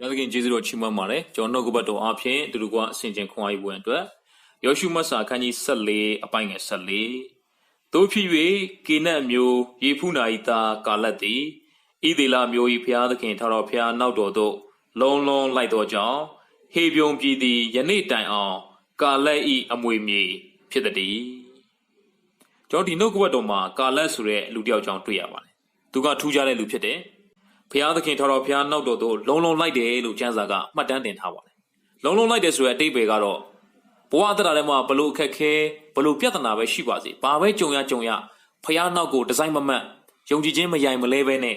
ရသခင်ကျေးဇူးတော်ချီးမွမ်းပါတယ်ကျွန်တော်နှုတ်ကပတ်တော်အားဖြင့်သူတို့ကအစဉ်ချင်းခွန်အားယူပွဲအတွက်ယောရှုမတ်စာအခန်းကြီး14အပိုင်းငယ်14တို့ဖြစ်၍ကေနတ်မျိုးယေဖုနာဤသားကာလတ်သည်ဣသေလမျိုး၏ဖျားသခင်ထာတော်ဖျားနောက်တော်သို့လုံးလုံးလိုက်တော်ကြောင့်ဟေပြုံပြည်သည်ယနေ့တိုင်အောင်ကာလက်ဤအမွေမြေဖြစ်သည်ကျွန်တော်ဒီနှုတ်ကပတ်တော်မှာကာလက်ဆိုတဲ့လူတစ်ယောက်ကြောင့်တွေ့ရပါတယ်သူကထူးခြားတဲ့လူဖြစ်တယ် ဖျားသခင်ထော်တော်ဖျားနောက်တော်သို့လုံလုံလိုက်တယ်လို့ကျမ်းစာကမှတ်တမ်းတင်ထားပါတယ်။လုံလုံလိုက်တယ်ဆိုတဲ့အတိတ်ပဲကတော့ဘဝအတ္တထဲမှာဘလို့အခက်ခဲဘလို့ပြဿနာပဲရှိပါစေ။ဘာပဲကြုံရကြုံရဖျားနောက်ကိုဒီဇိုင်းမမတ်ယုံကြည်ခြင်းမယိုင်မလဲပဲနဲ့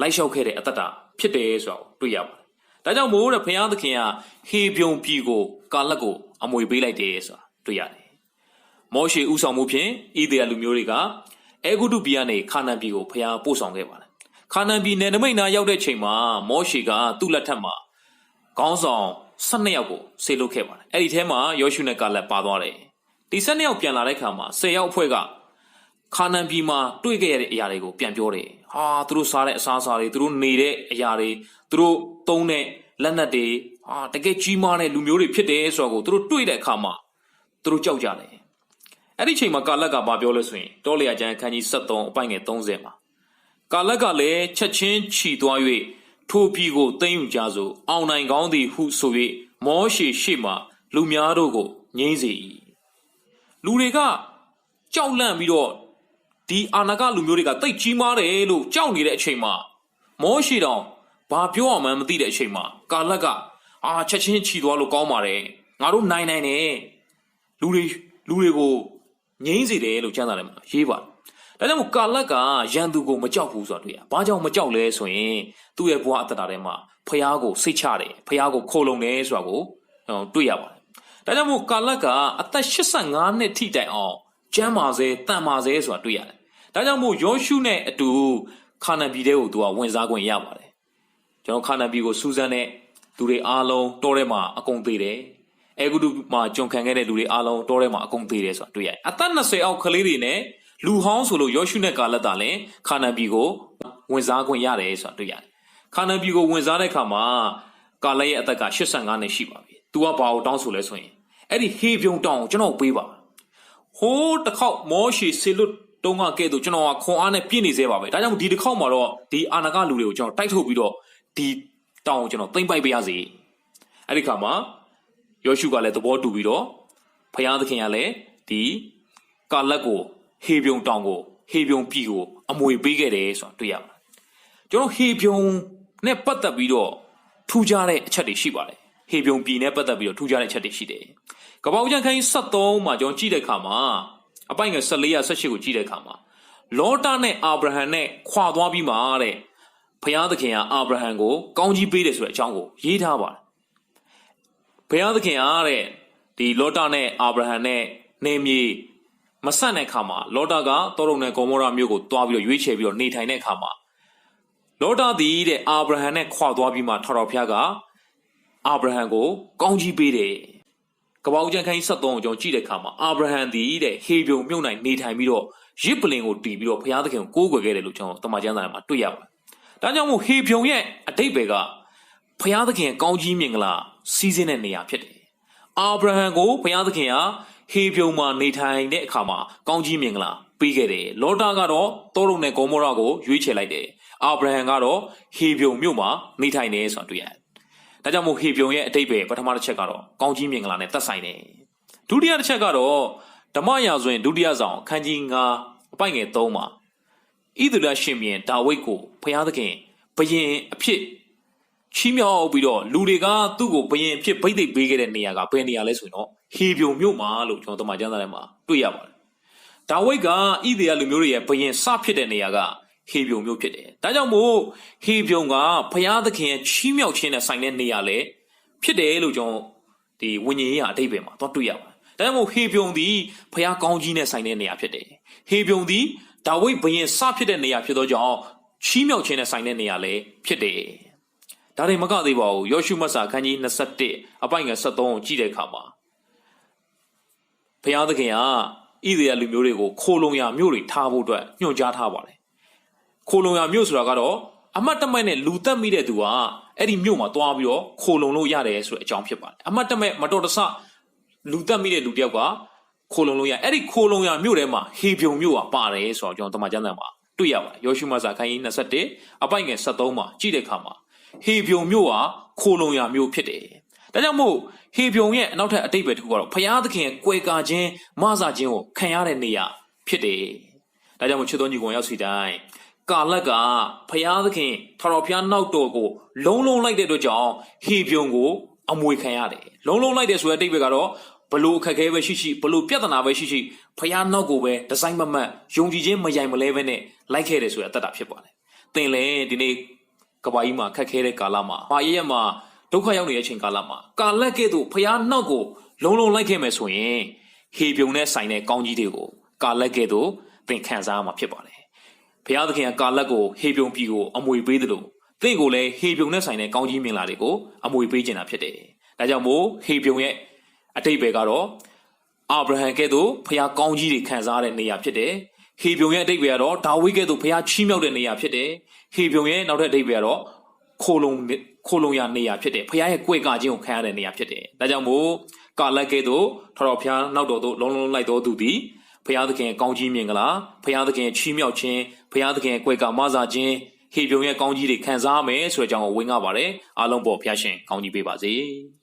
လိုက်လျှောက်ခဲ့တဲ့အတ္တဖြစ်တယ်ဆိုတာကိုတွေ့ရပါတယ်။ဒါကြောင့်မို့တဲ့ဖျားသခင်ကဟေပြုံပြည်ကိုကာလက်ကိုအမွေပေးလိုက်တယ်ဆိုတာတွေ့ရတယ်။မောရှေဥဆောင်မှုဖြင့်ဣသရေလလူမျိုးတွေကအဲဂုတုပြည်ကနေခါနန်ပြည်ကိုဖျားပို့ဆောင်ခဲ့ပါတယ်။ ခါနန်ပြည်နယ်နမိတ်နာရောက်တဲ့ချိန်မှာမောရှေကသူ့လက်ထက်မှာခေါင်းဆောင်12ယောက်ကိုဆေလွတ်ခဲ့ပါတယ်အဲ့ဒီထဲမှာယောရှုနဲ့ကာလက်ပါသွားတယ်ဒီ12ယောက်ပြန်လာတဲ့ခါမှာ10ယောက်အဖွဲ့ကခါနန်ပြည်မှာတွေ့ခဲ့ရတဲ့အရာတွေကိုပြန်ပြောတယ်ဟာသူတို့စားတဲ့အစားအစာတွေသူတို့နေတဲ့အရာတွေသူတို့သုံးတဲ့လက်နက်တွေဟာတကယ်ကြီးမားတဲ့လူမျိုးတွေဖြစ်တယ်ဆိုတော့ကိုသူတို့တွေ့တဲ့အခါမှာသူတို့ကြောက်ကြတယ်အဲ့ဒီချိန်မှာကာလက်ကဘာပြောလဲဆိုရင်တောလျာကျမ်းအခန်းကြီး73အပိုင်းငယ်30မှာ ကာလက်ကလည်းချက်ချင်းခြီသွား၍ထိုပြည်ကိုသိမ်းယူကြစို့အောင်နိုင်ကောင်းသည်ဟုဆို၍မောရှေရှေ့မှလူများတို့ကိုငြိမ့်စေ၏လူတွေကကြောက်လန့်ပြီးတော့ဒီအာနာကလူမျိုးတွေကတိတ်ကြီးမားတယ်လို့ကြောက်နေတဲ့အချိန်မှာမောရှေတောင်ဘာပြောအောင်မှန်းမသိတဲ့အချိန်မှာကာလက်ကအာချက်ချင်းခြီသွားလို့ကောင်းပါတယ်ငါတို့နိုင်နိုင်တယ်လူတွေလူတွေကိုငြိမ့်စေတယ်လို့ကျမ်းစာထဲမှာရေးပါတယ် ဒါကြောင့်မို့ကာလက်ကရန်သူကိုမကြောက်ဘူးဆိုတာတွေ့ရ။ဘာကြောင့်မကြောက်လဲဆိုရင်သူ့ရဲ့ဘဝအတ္တထဲမှာဖះကိုစိတ်ချတယ်။ဖះကိုခိုလုံတယ်ဆိုတာကိုဟောတွေ့ရပါတယ်။ဒါကြောင့်မို့ကာလက်ကအသက်85နှစ်ထိတိုင်အောင်ကျမ်းမာစေတန်မာစေဆိုတာတွေ့ရတယ်။ဒါကြောင့်မို့ယောရှုနဲ့အတူခါနန်ပြည်တဲကိုသူကဝင်စားခွင့်ရပါတယ်။ကျွန်တော်ခါနန်ပြည်ကိုစူးစမ်းတဲ့လူတွေအားလုံးတောထဲမှာအကုန်သေးတယ်။အဲဂုတုမှာကြုံခံခဲ့တဲ့လူတွေအားလုံးတောထဲမှာအကုန်သေးတယ်ဆိုတာတွေ့ရတယ်။အသက်20အောက်ကလေးတွေနဲ့ လူဟောင်းဆိုလို့ယောရှုနဲ့ကာလက်တာလည်းခါနန်ပြည်ကိုဝင်စားခွင့်ရတယ်ဆိုတာတွေ့ရတယ်။ခါနန်ပြည်ကိုဝင်စားတဲ့အခါမှာကာလက်ရဲ့အသက်က85နှစ်ရှိပါပြီ။ तू ကဘာကိုတောင်းဆိုလဲဆိုရင်အဲ့ဒီဟေပြုံတောင်းကိုကျွန်တော်ပေးပါ။ဟိုးတစ်ခေါက်မောရှေဆေလွတ်တုံးကကဲ့သို့ကျွန်တော်ကခွန်အားနဲ့ပြည့်နေသေးပါပဲ။ဒါကြောင့်ဒီတစ်ခေါက်မှာတော့ဒီအာနာကလူတွေကိုကျွန်တော်တိုက်ထုတ်ပြီးတော့ဒီတောင်းကိုကျွန်တော်သိမ့်ပိုက်ပေးရစေ။အဲ့ဒီခါမှာယောရှုကလည်းသဘောတူပြီးတော့ဖယားသခင်ကလည်းဒီကာလက်ကို ဟေပြုံတောင်ကိုဟေပြုံပြည်ကိုအမွေပေးခဲ့တယ်ဆိုတာတွေ့ရပါတယ်။ကျွန်တော်ဟေပြုံနဲ့ပတ်သက်ပြီးတော့ထူးခြားတဲ့အချက်တွေရှိပါတယ်။ဟေပြုံပြည်နဲ့ပတ်သက်ပြီးတော့ထူးခြားတဲ့အချက်တွေရှိတယ်။ကပောက်ကျန်ခိုင်း73မှာကျွန်တော်ကြည့်တဲ့အခါမှာအပိုင်ငယ်14ရ18ကိုကြည့်တဲ့အခါမှာလောတာနဲ့အာဗြဟံနဲ့ခွာသွားပြီးမှတဲ့ဘုရားသခင်ကအာဗြဟံကိုကောင်းကြီးပေးတယ်ဆိုတဲ့အကြောင်းကိုရေးထားပါတယ်။ဘုရားသခင်အားတဲ့ဒီလောတာနဲ့အာဗြဟံနဲ့နေမြေ မဆန့်တဲ့အခါမှာလောတာကတောရုံနဲ့ဂေါမောရာမြို့ကိုတွားပြီးတော့ရွေးချယ်ပြီးတော့နေထိုင်တဲ့အခါမှာလောတာသည်တဲ့အာဗြဟံနဲ့ခွာသွားပြီးမှထော်တော်ဖျားကအာဗြဟံကို ကောင်းကြီးပေးတယ်။ကပောက်ကျန်ခိုင်း73ကိုကျွန်တော်ကြည့်တဲ့အခါမှာအာဗြဟံသည်တဲ့ဟေပြုံမြုပ်နိုင်နေထိုင်ပြီးတော့ရစ်ပလင်ကိုတီးပြီးတော့ဘုရားသခင်ကိုကိုးကွယ်ခဲ့တယ်လို့ကျွန်တော်တမန်ကျမ်းစာထဲမှာတွေ့ရပါတယ်။ဒါကြောင့်မို့ဟေပြုံရဲ့အတိတ်ပဲကဘုရားသခင်ကောင်းကြီးမင်္ဂလာစီးစင်းတဲ့နေရာဖြစ်တယ်။အာဗြဟံကိုဘုရားသခင်က ဟေပြုံမှာနေထိုင်တဲ့အခါမှာကောင်းကြီးမင်္ဂလာပေးခဲ့တယ်။လောတာကတော့တောရုံနဲ့ဂေါမောရာကိုရွေးချယ်လိုက်တယ်။အာဗြဟံကတော့ဟေပြုံမြို့မှာနေထိုင်တယ်ဆိုတာတွေ့ရတယ်။ဒါကြောင့်မို့ဟေပြုံရဲ့အတိတ်ပဲပထမတစ်ချက်ကတော့ကောင်းကြီးမင်္ဂလာနဲ့သက်ဆိုင်တယ်။ဒုတိယတစ်ချက်ကတော့ဓမ္မရာဇဝင်ဒုတိယဆောင်အခန်းကြီး9အပိုင်ငယ်3မှာဣသလရှင်ပြန်ဒါဝိဒ်ကိုဘုရားသခင်ဘယင်အဖြစ် ချီးမြှောက်ပြီးတော့လူတွေကသူ့ကိုဘယင်အဖြစ်ဗိတ်သိက်ပေးခဲ့တဲ့နေရာကဘယ်နေရာလဲဆိုရင်တော့ဟေပြုံမြို့မှာလို့ကျွန်တော်တမန်ကျမ်းစာထဲမှာတွေ့ရပါတယ်။ဒါဝိဒ်ကဣသေလလူမျိုးတွေရဲ့ဘယင်စဖြစ်တဲ့နေရာကဟေပြုံမြို့ဖြစ်တယ်။ဒါကြောင့်မို့ဟေပြုံကဘုရားသခင်ရဲ့ချီးမြှောက်ခြင်းနဲ့ဆိုင်တဲ့နေရာလေဖြစ်တယ်လို့ကျွန်တော်ဒီဝိညာဉ်ရေးအတိတ်ပဲမှာတော့တွေ့ရပါတယ်။ဒါကြောင့်မို့ဟေပြုံသည်ဘုရားကောင်းကြီးနဲ့ဆိုင်တဲ့နေရာဖြစ်တယ်။ဟေပြုံသည်ဒါဝိဒ်ဘယင်စဖြစ်တဲ့နေရာဖြစ်သောကြောင့်ချီးမြှောက်ခြင်းနဲ့ဆိုင်တဲ့နေရာလေဖြစ်တယ်။ ဒါတွေမကသေးပါဘူးယောရှုမတ်စာခန်းကြီး21အပိုင်ငယ်73ကိုကြည့်တဲ့အခါမှာဘုရားသခင်ကဣသေလလူမျိုးတွေကိုခိုလုံရမြို့တွေထားဖို့အတွက်ညွှန်ကြားထားပါတယ်ခိုလုံရမြို့ဆိုတာကတော့အမတ်တမဲ့နဲ့လူတက်မိတဲ့သူကအဲ့ဒီမြို့မှာသွားပြီးတော့ခိုလုံလို့ရတယ်ဆိုတဲ့အကြောင်းဖြစ်ပါတယ်အမတ်တမဲ့မတော်တဆလူတက်မိတဲ့လူတယောက်ကခိုလုံလို့ရအဲ့ဒီခိုလုံရမြို့ထဲမှာဟေပြုံမြို့ကပါတယ်ဆိုတော့ကျွန်တော်တမန်ကျမ်းစာမှာတွေ့ရပါတယ်ယောရှုမစာခိုင်းကြီး21အပိုက်ငယ်73မှာကြည့်တဲ့အခါမှာ ဟေပြုံမြို့ကခိုလုံရမြို့ဖြစ်တယ်ဒါကြောင့်မို့ဟေပြုံရဲ့အနောက်ထပ်အတိတ်ပဲတစ်ခုကတော့ဘုရားသခင်ကွယ်ကာခြင်းမဆာခြင်းကိုခံရတဲ့နေရာဖြစ်တယ်ဒါကြောင့်မို့ချစ်တော်ညီကောင်ရောက်စီတိုင်းကာလက်ကဘုရားသခင်ထတော်ဖျားနောက်တော်ကိုလုံးလုံးလိုက်တဲ့အတွက်ကြောင့်ဟေပြုံကိုအမွေခံရတယ်လုံးလုံးလိုက်တဲ့ဆိုတဲ့အတိတ်ပဲကတော့ဘလို့အခက်အခဲပဲရှိရှိဘလို့ပြဿနာပဲရှိရှိဖျားနောက်ကိုပဲဒီဇိုင်းမမတ်ယုံကြည်ခြင်းမယိုင်မလဲပဲနဲ့လိုက်ခဲ့တယ်ဆိုတဲ့အတ္တတာဖြစ်ပါတယ်သင်လည်းဒီနေ့ ကဘာကြီးမှာခက်ခဲတဲ့ကာလမှာမာရရမှာဒုက္ခရောက်နေတဲ့အချိန်ကာလမှာကာလက်ကဲ့သို့ဖျားနောက်ကိုလုံးလုံးလိုက်ခဲ့မယ်ဆိုရင်ဟေပြုံနဲ့ဆိုင်တဲ့ကောင်းကြီးတွေကိုကာလက်ကဲ့သို့သင်ခံစားရမှာဖြစ်ပါတယ်ဘုရားသခင်ကကာလက်ကိုဟေပြုံပြည်ကိုအမွေပေးတယ်လို့သင်ကိုလည်းဟေပြုံနဲ့ဆိုင်တဲ့ကောင်းကြီးမင်္ဂလာတွေကိုအမွေပေးခြင်းတာဖြစ်တယ်။ဒါကြောင့်မို့ဟေပြုံရဲ့အတိတ်ပဲကတော့အာဗြဟံကဲ့သို့ဖခင်ကောင်းကြီးတွေခံစားရတဲ့နေရာဖြစ်တယ်။ ဟေပြုံရဲ့အတိတ်ပဲကတော့ဒါဝိဒ်ကဲ့သို့ဖခင်ချီးမြှောက်တဲ့နေရာဖြစ်တယ်။ဟေပြုံရဲ့နောက်ထပ်အတိတ်ပဲကတော့ခိုလုံခိုလုံရနေရာဖြစ်တယ်။ဖခင်ရဲ့ကြွယ်ကခြင်းကိုခံရတဲ့နေရာဖြစ်တယ်။ဒါကြောင့်မို့ကာလက်ကဲ့သို့ထတော်ဖခင်နောက်တော်သို့လုံးလုံးလိုက်တော်သူသည်ဖခင်သခင်ကောင်းကြီးမြင်ကလားဖခင်သခင်ချီးမြှောက်ခြင်းဖခင်သခင်ကြွယ်ကမဆာခြင်းဟေပြုံရဲ့ကောင်းကြီးတွေခံစားမယ်ဆိုတဲ့အကြောင်းကိုဝင်ငါပါတယ်အားလုံးပေါ်ဖခင်ရှင်ကောင်းကြီးပေးပါစေ။